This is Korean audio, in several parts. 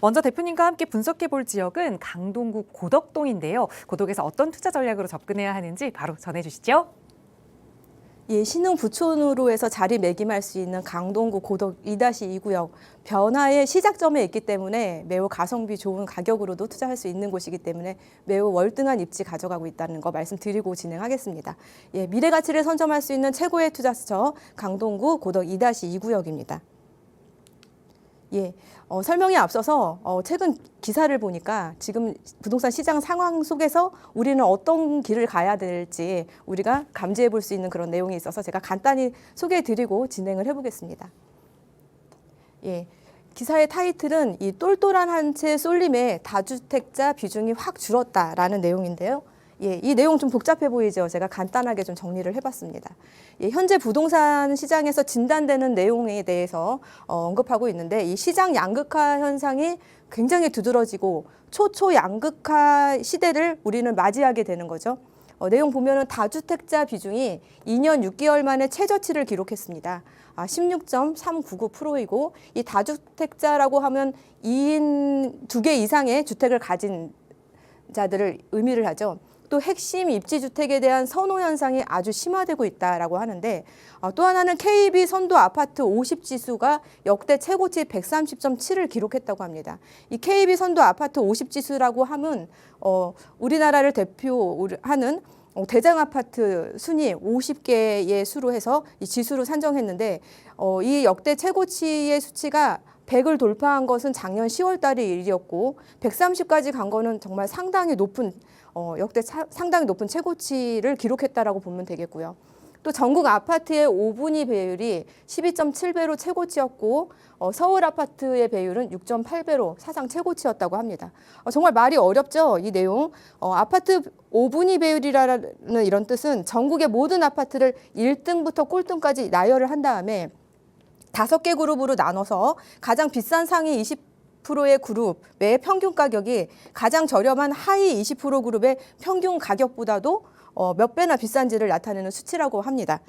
먼저 대표님과 함께 분석해 볼 지역은 강동구 고덕동인데요. 고덕에서 어떤 투자 전략으로 접근해야 하는지 바로 전해 주시죠. 예, 신흥 부촌으로 해서 자리매김할 수 있는 강동구 고덕 2-2구역 변화의 시작점에 있기 때문에 매우 가성비 좋은 가격으로도 투자할 수 있는 곳이기 때문에 매우 월등한 입지 가져가고 있다는 거 말씀드리고 진행하겠습니다. 예, 미래 가치를 선점할 수 있는 최고의 투자 수처 강동구 고덕 2-2구역입니다. 예, 어, 설명에 앞서서 어, 최근 기사를 보니까 지금 부동산 시장 상황 속에서 우리는 어떤 길을 가야 될지 우리가 감지해 볼 수 있는 그런 내용이 있어서 제가 간단히 소개해 드리고 진행을 해 보겠습니다. 예. 기사의 타이틀은 이 똘똘한 한 채 쏠림에 다주택자 비중이 확 줄었다라는 내용인데요. 예, 이 내용 좀 복잡해 보이죠. 제가 간단하게 좀 정리를 해봤습니다. 예, 현재 부동산 시장에서 진단되는 내용에 대해서 어, 언급하고 있는데 이 시장 양극화 현상이 굉장히 두드러지고 초초 양극화 시대를 우리는 맞이하게 되는 거죠. 어, 내용 보면은 다주택자 비중이 2년 6개월 만에 최저치를 기록했습니다. 아, 16.399%이고 이 다주택자라고 하면 2인 두개 이상의 주택을 가진 자들을 의미를 하죠. 또 핵심 입지 주택에 대한 선호 현상이 아주 심화되고 있다라고 하는데 어, 또 하나는 KB 선도 아파트 50 지수가 역대 최고치 130.7을 기록했다고 합니다. 이 KB 선도 아파트 50 지수라고 하면 어, 우리나라를 대표하는 어, 대장 아파트 순위 50개의 수로 해서 이 지수로 산정했는데 어, 이 역대 최고치의 수치가 100을 돌파한 것은 작년 10월 달의 일이었고 130까지 간 거는 정말 상당히 높은 어, 역대 차, 상당히 높은 최고치를 기록했다라고 보면 되겠고요. 또 전국 아파트의 5분위 배율이 12.7배로 최고치였고 어, 서울 아파트의 배율은 6.8배로 사상 최고치였다고 합니다. 어, 정말 말이 어렵죠, 이 내용. 어, 아파트 5분위 배율이라는 이런 뜻은 전국의 모든 아파트를 1등부터 꼴등까지 나열을 한 다음에 다섯 개 그룹으로 나눠서 가장 비싼 상위 20% 의 그룹의 평균 가격이 가장 저렴한 하위 20% 그룹의 평균 가격보다도 어, 몇 배나 비싼지를 나타내는 수치라고 합니다.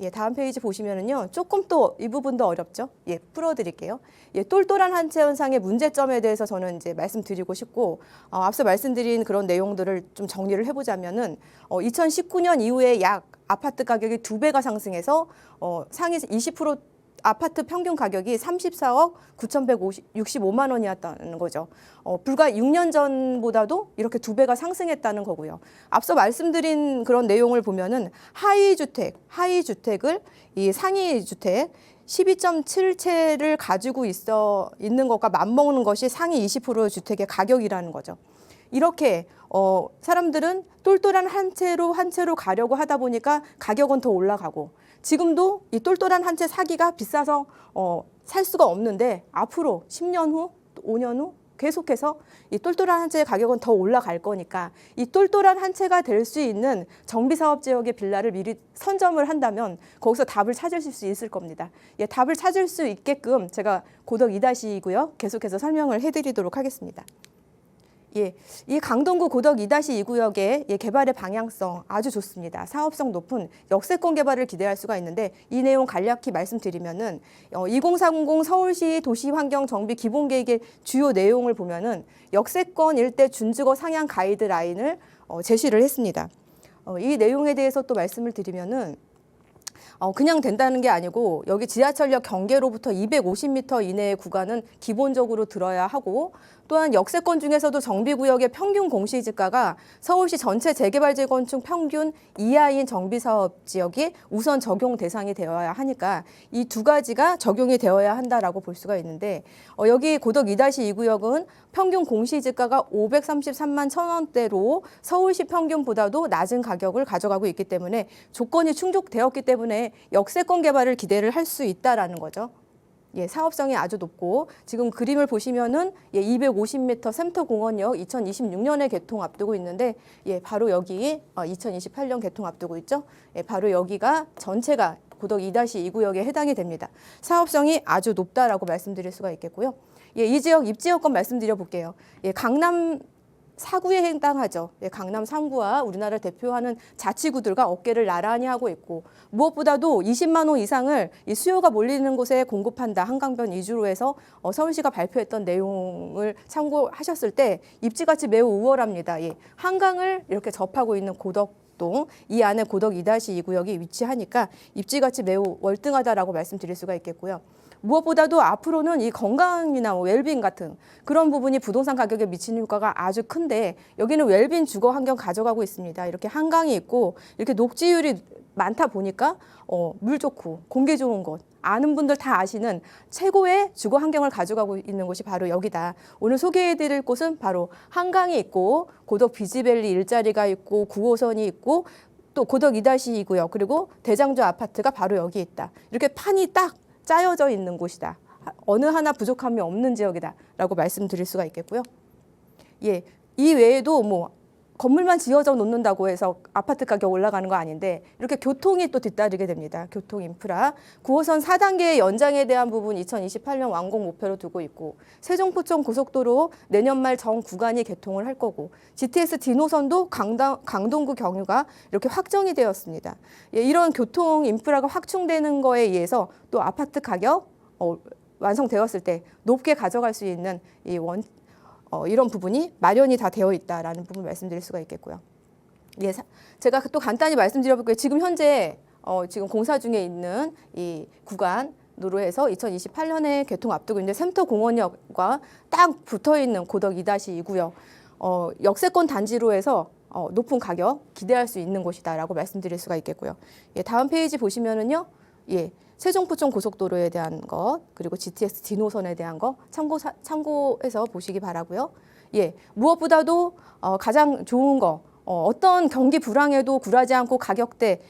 예, 다음 페이지 보시면은요, 조금 또 이 부분도 어렵죠? 예, 풀어 드릴게요. 예, 똘똘한 한채 현상의 문제점에 대해서 저는 이제 말씀드리고 싶고, 어, 앞서 말씀드린 그런 내용들을 좀 정리를 해 보자면은, 어, 2019년 이후에 약 아파트 가격이 두 배가 상승해서, 어, 상위 20% 아파트 평균 가격이 34억 9,165만 원이었다는 거죠. 어, 불과 6년 전보다도 이렇게 두 배가 상승했다는 거고요. 앞서 말씀드린 그런 내용을 보면은 하위 주택, 하위 주택을 이 상위 주택 12.7채를 가지고 있어 있는 것과 맞먹는 것이 상위 20% 주택의 가격이라는 거죠. 이렇게 어, 사람들은 똘똘한 한 채로 한 채로 가려고 하다 보니까 가격은 더 올라가고 지금도 이 똘똘한 한 채 사기가 비싸서 어, 살 수가 없는데 앞으로 10년 후, 5년 후 계속해서 이 똘똘한 한 채의 가격은 더 올라갈 거니까 이 똘똘한 한 채가 될 수 있는 정비사업 지역의 빌라를 미리 선점을 한다면 거기서 답을 찾을 수 있을 겁니다. 예, 답을 찾을 수 있게끔 제가 고덕 2-2고요. 계속해서 설명을 해드리도록 하겠습니다. 예, 이 강동구 고덕 2-2구역의 예, 개발의 방향성 아주 좋습니다. 사업성 높은 역세권 개발을 기대할 수가 있는데 이 내용 간략히 말씀드리면은 어, 2030 서울시 도시환경 정비 기본계획의 주요 내용을 보면은 역세권 일대 준주거 상향 가이드라인을 어, 제시를 했습니다. 어, 이 내용에 대해서 또 말씀을 드리면은 어, 그냥 된다는 게 아니고 여기 지하철역 경계로부터 250m 이내의 구간은 기본적으로 들어야 하고 또한 역세권 중에서도 정비구역의 평균 공시지가가 서울시 전체 재개발 재건축 평균 이하인 정비사업 지역이 우선 적용 대상이 되어야 하니까 이 두 가지가 적용이 되어야 한다라고 볼 수가 있는데 어, 여기 고덕 2-2 구역은 평균 공시지가가 533만 천 원대로 서울시 평균보다도 낮은 가격을 가져가고 있기 때문에 조건이 충족되었기 때문에 역세권 개발을 기대를 할 수 있다라는 거죠. 예, 사업성이 아주 높고 지금 그림을 보시면은 예, 250m 센터 공원역 2026년에 개통 앞두고 있는데 예, 바로 여기 어, 2028년 개통 앞두고 있죠. 예, 바로 여기가 전체가 고덕 2-2 구역에 해당이 됩니다. 사업성이 아주 높다라고 말씀드릴 수가 있겠고요. 예, 이 지역 입지 여건 말씀드려 볼게요. 예, 강남 사구에 해당하죠. 예, 강남 3구와 우리나라를 대표하는 자치구들과 어깨를 나란히 하고 있고 무엇보다도 20만 호 이상을 이 수요가 몰리는 곳에 공급한다. 한강변 이주로 해서 어, 서울시가 발표했던 내용을 참고하셨을 때 입지같이 매우 우월합니다. 예, 한강을 이렇게 접하고 있는 고덕 동 이 안에 고덕 2-2구역이 위치하니까 입지같이 매우 월등하다라고 말씀드릴 수가 있겠고요. 무엇보다도 앞으로는 이 건강이나 뭐 웰빙 같은 그런 부분이 부동산 가격에 미치는 효과가 아주 큰데 여기는 웰빙 주거 환경 가져가고 있습니다. 이렇게 한강이 있고 이렇게 녹지율이 많다 보니까 어, 물 좋고 공기 좋은 곳 아는 분들 다 아시는 최고의 주거 환경을 가져가고 있는 곳이 바로 여기다. 오늘 소개해드릴 곳은 바로 한강이 있고 고덕 비지밸리 일자리가 있고 9호선이 있고 또 고덕 2-2구역 그리고 대장주 아파트가 바로 여기 있다. 이렇게 판이 딱 짜여져 있는 곳이다. 어느 하나 부족함이 없는 지역이다라고 말씀드릴 수가 있겠고요. 예, 이 외에도 뭐 건물만 지어져 놓는다고 해서 아파트 가격 올라가는 거 아닌데 이렇게 교통이 또 뒤따르게 됩니다. 교통 인프라 9호선 4단계 연장에 대한 부분 2028년 완공 목표로 두고 있고 세종포천 고속도로 내년 말 전 구간이 개통을 할 거고 GTX 디노선도 강당, 강동구 경유가 이렇게 확정이 되었습니다. 예, 이런 교통 인프라가 확충되는 거에 의해서 또 아파트 가격 어, 완성되었을 때 높게 가져갈 수 있는 이 원, 어, 이런 부분이 마련이 다 되어 있다라는 부분 말씀드릴 수가 있겠고요. 예, 사- 제가 또 간단히 말씀드려볼게요. 지금 현재 어, 지금 공사 중에 있는 이 구간으로 해서 2028년에 개통 앞두고 있는데 샘터 공원역과 딱 붙어 있는 고덕 2-2구역 어, 역세권 단지로 해서 어, 높은 가격 기대할 수 있는 곳이다라고 말씀드릴 수가 있겠고요. 예, 다음 페이지 보시면은요, 예, 세종포천 고속도로에 대한 것 그리고 GTX 디노선에 대한 거 참고 참고해서 보시기 바라고요. 예, 무엇보다도 어, 가장 좋은 거 어, 어떤 경기 불황에도 굴하지 않고 가격대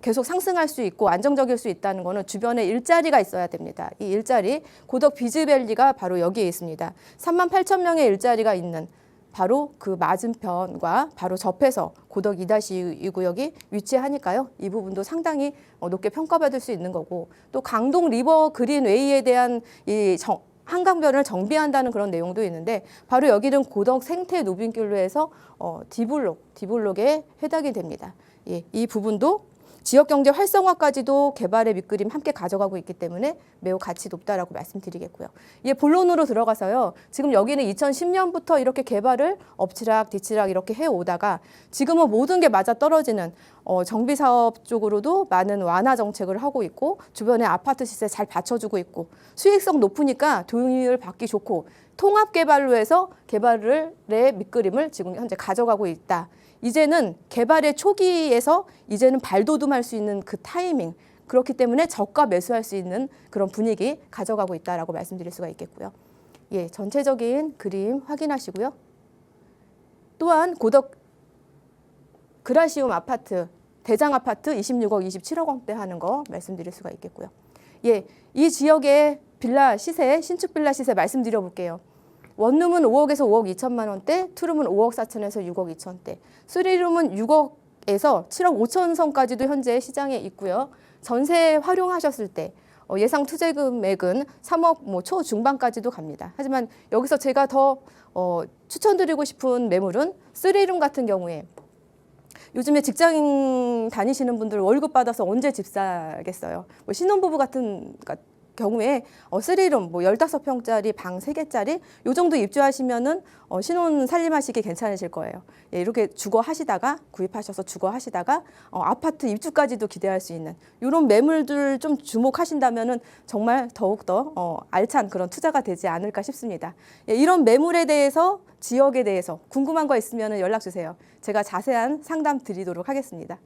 계속 상승할 수 있고 안정적일 수 있다는 거는 주변에 일자리가 있어야 됩니다. 이 일자리 고덕 비즈밸리가 바로 여기에 있습니다. 3만 8천 명의 일자리가 있는 바로 그 맞은편과 바로 접해서 고덕 2-2 구역이 위치하니까요. 이 부분도 상당히 어, 높게 평가받을 수 있는 거고 또 강동 리버 그린웨이에 대한 이 정, 한강변을 정비한다는 그런 내용도 있는데 바로 여기는 고덕 생태 노빈길로 해서 어, 디블록, 디블록에 해당이 됩니다. 예, 이 부분도 지역 경제 활성화까지도 개발의 밑그림 함께 가져가고 있기 때문에 매우 가치 높다라고 말씀드리겠고요. 예, 본론으로 들어가서요. 지금 여기는 2010년부터 이렇게 개발을 엎치락 뒤치락 이렇게 해 오다가 지금은 모든 게 맞아 떨어지는 어, 정비 사업 쪽으로도 많은 완화 정책을 하고 있고 주변에 아파트 시세 잘 받쳐주고 있고 수익성 높으니까 도용률 받기 좋고 통합 개발로 해서 개발의 밑그림을 지금 현재 가져가고 있다. 이제는 개발의 초기에서 이제는 발돋움할 수 있는 그 타이밍 그렇기 때문에 저가 매수할 수 있는 그런 분위기 가져가고 있다라고 말씀드릴 수가 있겠고요. 예, 전체적인 그림 확인하시고요. 또한 고덕 그라시움 아파트 대장 아파트 26억 27억 원대 하는 거 말씀드릴 수가 있겠고요. 예, 이 지역의 빌라 시세 신축 빌라 시세 말씀드려 볼게요. 원룸은 5억에서 5억 2천만 원대, 투룸은 5억 4천에서 6억 2천대, 쓰리룸은 6억에서 7억 5천 선까지도 현재 시장에 있고요. 전세 활용하셨을 때 어, 예상 투자 금액은 3억 뭐 초중반까지도 갑니다. 하지만 여기서 제가 더 어, 추천드리고 싶은 매물은 쓰리룸 같은 경우에 요즘에 직장 다니시는 분들 월급 받아서 언제 집 사겠어요? 뭐 신혼부부 같은 가- 경우에 어, 쓰리룸 뭐 15평짜리 방 3개짜리 요 정도 입주하시면은 어, 신혼 살림하시기 괜찮으실 거예요. 예, 이렇게 주거 하시다가 구입하셔서 주거 하시다가 어, 아파트 입주까지도 기대할 수 있는 이런 매물들 좀 주목하신다면은 정말 더욱더 어, 알찬 그런 투자가 되지 않을까 싶습니다. 예, 이런 매물에 대해서 지역에 대해서 궁금한 거 있으면 연락 주세요. 제가 자세한 상담 드리도록 하겠습니다.